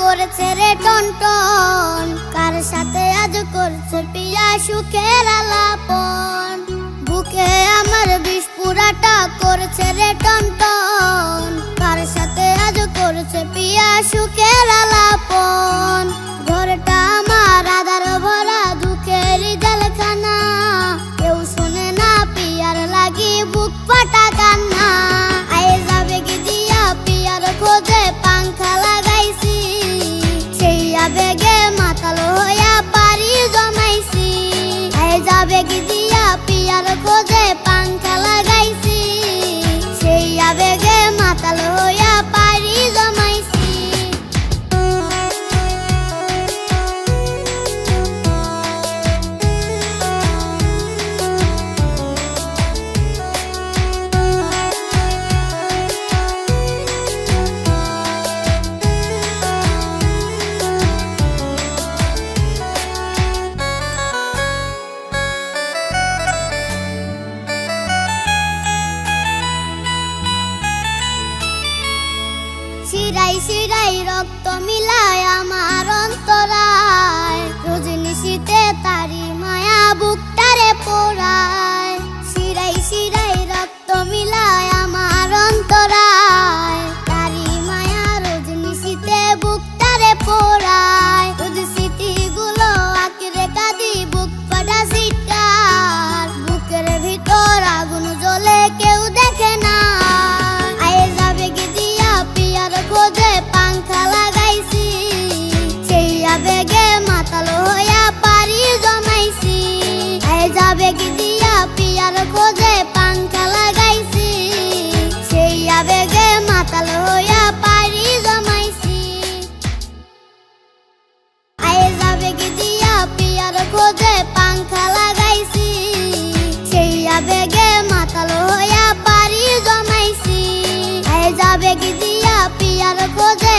করছে রে টন কার সাথে আজ করছে পিয়া সুখের আলাপন? বুকে আমার বিষ পুরাটা করছে রে টন। কার সাথে আজ করছে পিয়া সুখের আলাপন? ঘরটা আমার আধার ভরা দুঃখের জলখানা। কেউ শুনে না পিয়ার লাগি বুক ফাটা কান্না। শিরাই শিরাই রক্ত মিলায় আমার অন্তরায়। মাতাল হইয়া পারি জমাইছি। আয়ে পাংখা লাগাইছি। সেই আবেগে মাতাল হইয়া পারি জমাইছি। আয়ে যাবে কি দিয়া পিয়ার খোঁজে